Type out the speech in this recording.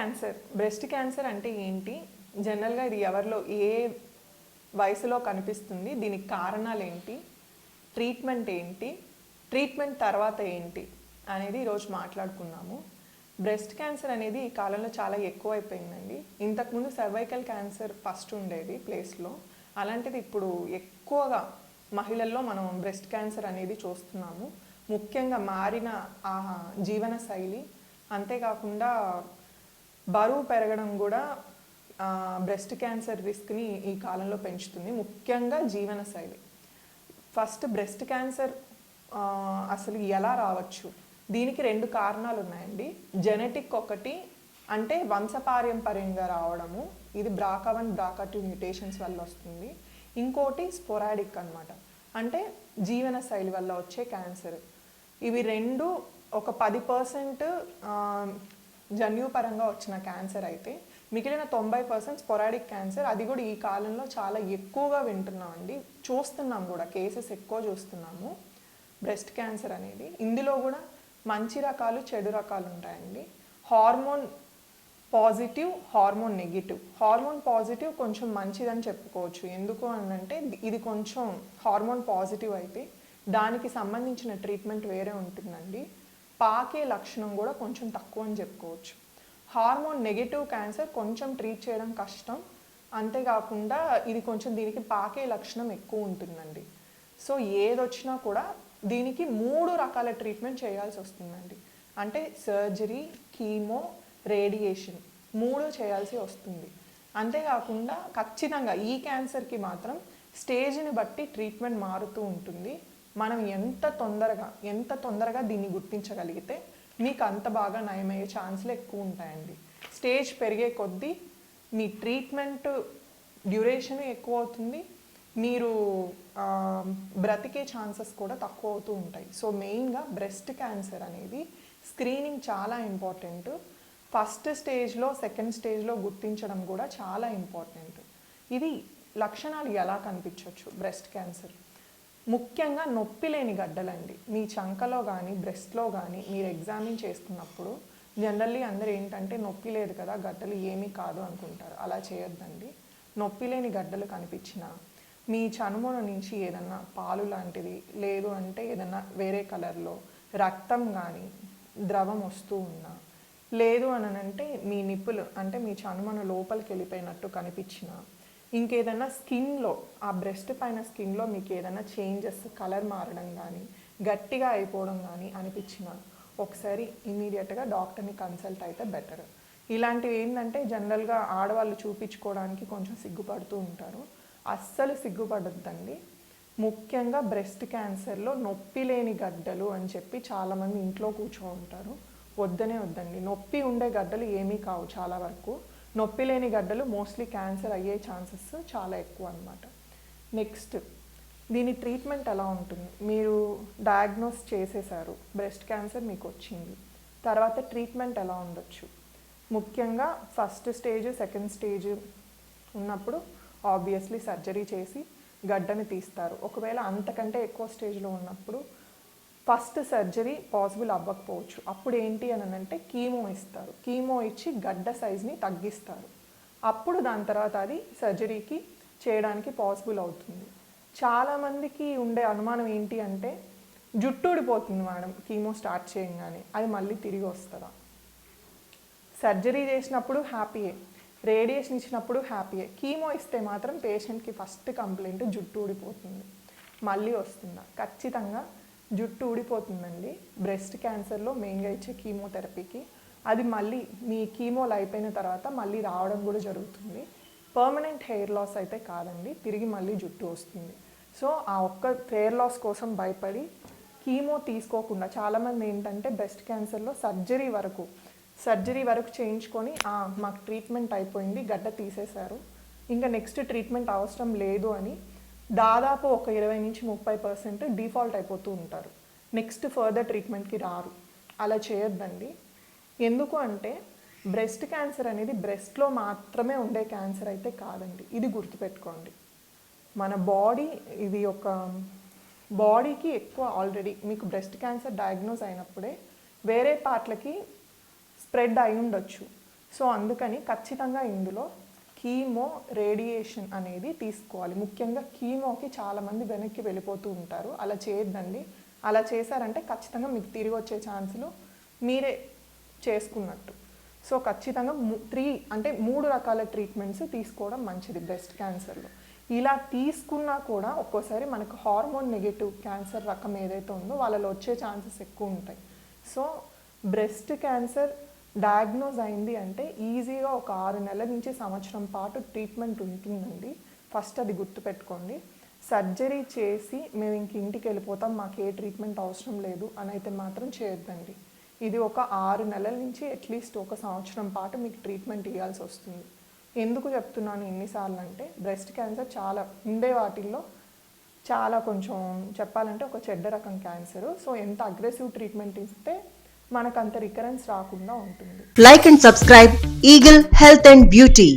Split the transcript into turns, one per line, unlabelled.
Cancer breast cancer అంటే ఏంటి? జనరల్గా ఇది ఎవరిలో ఏ వయసులో కనిపిస్తుంది? దీనికి కారణాలు ఏంటి? ట్రీట్మెంట్ ఏంటి? ట్రీట్మెంట్ తర్వాత ఏంటి? అనేది ఈరోజు మాట్లాడుకున్నాము బ్రెస్ట్ క్యాన్సర్ అనేది ఈ కాలంలో చాలా ఎక్కువైపోయిందండి. ఇంతకుముందు సర్వైకల్ క్యాన్సర్ ఫస్ట్ ఉండేది ప్లేస్లో. అలాంటిది ఇప్పుడు ఎక్కువగా మహిళల్లో మనం బ్రెస్ట్ క్యాన్సర్ అనేది చూస్తున్నాము. ముఖ్యంగా మారిన ఆ జీవన శైలి. అంతేకాకుండా బరువు పెరగడం కూడా బ్రెస్ట్ క్యాన్సర్ రిస్క్ని ఈ కాలంలో పెంచుతుంది ముఖ్యంగా జీవన శైలి. ఫస్ట్ బ్రెస్ట్ క్యాన్సర్ అసలు ఎలా రావచ్చు? దీనికి రెండు కారణాలు ఉన్నాయండి. జెనెటిక్ ఒకటి అంటే వంశపారంపర్యంగా రావడము ఇది BRCA one BRCA two mutations వల్ల వస్తుంది. ఇంకోటి స్పొరాడిక్ అన్నమాట. అంటే జీవన శైలి వల్ల వచ్చే క్యాన్సర్ ఇవి రెండు ఒక పది పర్సెంట్ జన్యుపరంగా వచ్చిన క్యాన్సర్ అయితే మిగిలిన తొంభై పర్సెంట్ స్పొరాడిక్ క్యాన్సర్. అది కూడా ఈ కాలంలో చాలా ఎక్కువగా వింటున్నాం అండి చూస్తున్నాం కూడా కేసెస్ ఎక్కువ చూస్తున్నాము. బ్రెస్ట్ క్యాన్సర్ అనేది. ఇందులో కూడా మంచి రకాలు చెడు రకాలు ఉంటాయండి. Hormone positive hormone negative. Hormone positive కొంచెం మంచిదని చెప్పుకోవచ్చు. ఎందుకు అనంటే ఇది కొంచెం హార్మోన్ పాజిటివ్ అయితే దానికి సంబంధించిన ట్రీట్మెంట్ వేరే ఉంటుందండి. పాకే లక్షణం కూడా కొంచెం తక్కువ అని చెప్పుకోవచ్చు. హార్మోన్ నెగిటివ్ క్యాన్సర్ కొంచెం ట్రీట్ చేయడం కష్టం. అంతేకాకుండా ఇది కొంచెం దీనికి పాకే లక్షణం ఎక్కువ ఉంటుందండి. సో ఏదొచ్చినా కూడా దీనికి మూడు రకాల ట్రీట్మెంట్ చేయాల్సి వస్తుందండి. అంటే సర్జరీ కీమో రేడియేషన్ మూడు చేయాల్సి వస్తుంది. అంతేకాకుండా ఖచ్చితంగా ఈ క్యాన్సర్కి మాత్రం స్టేజ్ని బట్టి ట్రీట్మెంట్ మారుతూ ఉంటుంది. మనం ఎంత తొందరగా ఎంత తొందరగా దీన్ని గుర్తించగలిగితే మీకు అంత బాగా నయమయ్యే ఛాన్స్లు ఎక్కువ ఉంటాయండి. స్టేజ్ పెరిగే కొద్దీ మీ ట్రీట్మెంట్ డ్యూరేషన్ ఎక్కువ అవుతుంది. మీరు బ్రతికే ఛాన్సెస్ కూడా తక్కువ అవుతూ ఉంటాయి. సో మెయిన్గా బ్రెస్ట్ క్యాన్సర్ అనేది స్క్రీనింగ్ చాలా ఇంపార్టెంట్. ఫస్ట్ స్టేజ్లో సెకండ్ స్టేజ్లో గుర్తించడం కూడా చాలా ఇంపార్టెంట్. ఇది లక్షణాలు ఎలా కనిపించవచ్చు బ్రెస్ట్ క్యాన్సర్ ముఖ్యంగా నొప్పి లేని గడ్డలండి. మీ చంకలో కానీ బ్రెస్ట్లో కానీ మీరు ఎగ్జామిన్ చేసుకున్నప్పుడు జనరల్లీ అందరూ ఏంటంటే నొప్పి లేదు కదా గడ్డలు ఏమీ కాదు అనుకుంటారు. అలా చేయొద్దండి. నొప్పి లేని గడ్డలు కనిపించిన మీ చనుమల నుంచి ఏదన్నా పాలు లాంటిది లేదు అంటే ఏదన్నా వేరే కలర్లో రక్తం కానీ ద్రవం వస్తూ ఉన్నా లేదు అని అంటే మీ నిప్పులు అంటే మీ చనుమన లోపలికి వెళ్ళిపోయినట్టు కనిపించిన ఇంకేదన్నా స్కిన్లో ఆ బ్రెస్ట్ పైన స్కిన్లో మీకు ఏదైనా చేంజెస్ కలర్ మారడం కానీ గట్టిగా అయిపోవడం కానీ అనిపించిన ఒకసారి ఇమీడియట్గా డాక్టర్ని కన్సల్ట్ అయితే బెటర్. ఇలాంటివి ఏంటంటే జనరల్గా ఆడవాళ్ళు చూపించుకోవడానికి కొంచెం సిగ్గుపడుతూ ఉంటారు. అస్సలు సిగ్గుపడద్దండి. ముఖ్యంగా బ్రెస్ట్ క్యాన్సర్లో నొప్పి లేని గడ్డలు అని చెప్పి చాలామంది ఇంట్లో కూర్చో ఉంటారు. వద్దనే వద్దండి. నొప్పి ఉండే గడ్డలు ఏమీ కావు చాలా వరకు. నొప్పి లేని గడ్డలు మోస్ట్లీ క్యాన్సర్ అయ్యే ఛాన్సెస్ చాలా ఎక్కువ అనమాట నెక్స్ట్ దీని ట్రీట్మెంట్ ఎలా ఉంటుంది? మీరు డయాగ్నోస్ చేసేసారు బ్రెస్ట్ క్యాన్సర్ మీకు వచ్చింది. తర్వాత ట్రీట్మెంట్ ఎలా ఉండొచ్చు? ముఖ్యంగా ఫస్ట్ స్టేజ్ సెకండ్ స్టేజ్ ఉన్నప్పుడు ఆబ్వియస్లీ సర్జరీ చేసి గడ్డని తీస్తారు. ఒకవేళ అంతకంటే ఎక్కువ స్టేజ్లో ఉన్నప్పుడు ఫస్ట్ సర్జరీ పాసిబుల్ అవ్వకపోవచ్చు. అప్పుడు ఏంటి అని అంటే కీమో ఇస్తారు. కీమో ఇచ్చి గడ్డ సైజ్ని తగ్గిస్తారు. అప్పుడు దాని తర్వాత అది సర్జరీకి చేయడానికి పాసిబుల్ అవుతుంది. చాలామందికి ఉండే అనుమానం ఏంటి అంటే జుట్టు ఊడిపోతుంది మేడం కీమో స్టార్ట్ చేయగానే. అది మళ్ళీ తిరిగి వస్తుందా? సర్జరీ చేసినప్పుడు హ్యాపీయే. రేడియేషన్ ఇచ్చినప్పుడు హ్యాపీయే. కీమో ఇస్తే మాత్రం పేషెంట్కి ఫస్ట్ కంప్లైంట్ జుట్టు ఊడిపోతుంది మళ్ళీ వస్తుందా? ఖచ్చితంగా జుట్టు ఊడిపోతుందండి. బ్రెస్ట్ క్యాన్సర్లో మెయిన్గా ఇచ్చే కీమోథెరపీకి అది మళ్ళీ మీ కీమోలు అయిపోయిన తర్వాత మళ్ళీ రావడం కూడా జరుగుతుంది. పర్మనెంట్ హెయిర్ లాస్ అయితే కాదండి. తిరిగి మళ్ళీ జుట్టు వస్తుంది. సో ఆ ఒక్క హెయిర్ లాస్ కోసం భయపడి కీమో తీసుకోకుండా చాలామంది ఏంటంటే బ్రెస్ట్ క్యాన్సర్లో సర్జరీ వరకు సర్జరీ వరకు చేయించుకొని మాకు ట్రీట్మెంట్ అయిపోయింది గడ్డ తీసేశారు. ఇంకా నెక్స్ట్ ట్రీట్మెంట్ అవసరం లేదు అని దాదాపు ఒక ఇరవై నుంచి ముప్పై పర్సెంట్ డిఫాల్ట్ అయిపోతూ ఉంటారు. నెక్స్ట్ ఫర్దర్ ట్రీట్మెంట్కి రారు. అలా చేయొద్దండి. ఎందుకు అంటే బ్రెస్ట్ క్యాన్సర్ అనేది బ్రెస్ట్లో మాత్రమే ఉండే క్యాన్సర్ అయితే కాదండి. ఇది గుర్తుపెట్టుకోండి. మన బాడీ ఇది ఒక బాడీకి ఎక్కువ ఆల్రెడీ మీకు బ్రెస్ట్ క్యాన్సర్ డయాగ్నోస్ అయినప్పుడే వేరే పార్ట్లకి స్ప్రెడ్ అయి ఉండొచ్చు సో అందుకని ఖచ్చితంగా ఇందులో కీమో రేడియేషన్ అనేది తీసుకోవాలి. ముఖ్యంగా కీమోకి చాలామంది వెనక్కి వెళ్ళిపోతూ ఉంటారు. అలా చేయొద్దండి. అలా చేశారంటే ఖచ్చితంగా మీకు తిరిగి వచ్చే ఛాన్సులు మీరే చేసుకున్నట్టు. సో ఖచ్చితంగా త్రీ అంటే మూడు రకాల ట్రీట్మెంట్స్ తీసుకోవడం మంచిది బ్రెస్ట్ క్యాన్సర్లో. ఇలా తీసుకున్నా కూడా ఒక్కోసారి మనకు హార్మోన్ నెగటివ్ క్యాన్సర్ రకం ఏదైతే ఉందో వాళ్ళలో వచ్చే ఛాన్సెస్ ఎక్కువ ఉంటాయి. సో బ్రెస్ట్ క్యాన్సర్ డయాగ్నోజ్ అయింది అంటే ఈజీగా ఒక ఆరు నెలల నుంచి సంవత్సరం పాటు ట్రీట్మెంట్ ఉంటుందండి. ఫస్ట్ అది గుర్తుపెట్టుకోండి. సర్జరీ చేసి మేము ఇంక ఇంటికి వెళ్ళిపోతాం మాకు ఏ ట్రీట్మెంట్ అవసరం లేదు అని అయితే మాత్రం చేయొద్దండి. ఇది ఒక ఆరు నెలల నుంచి అట్లీస్ట్ ఒక సంవత్సరం పాటు మీకు ట్రీట్మెంట్ ఇవ్వాల్సి వస్తుంది. ఎందుకు చెప్తున్నాను ఎన్నిసార్లు అంటే బ్రెస్ట్ క్యాన్సర్ చాలా ఉండే వాటిల్లో చాలా కొంచెం చెప్పాలంటే ఒక చెడ్డ రకం క్యాన్సర్ సో ఎంత అగ్రెసివ్ ట్రీట్మెంట్ ఇస్తే మనకంత రికరెన్స్ రాకుండా ఉంటుంది.
Like and subscribe Eagle health and beauty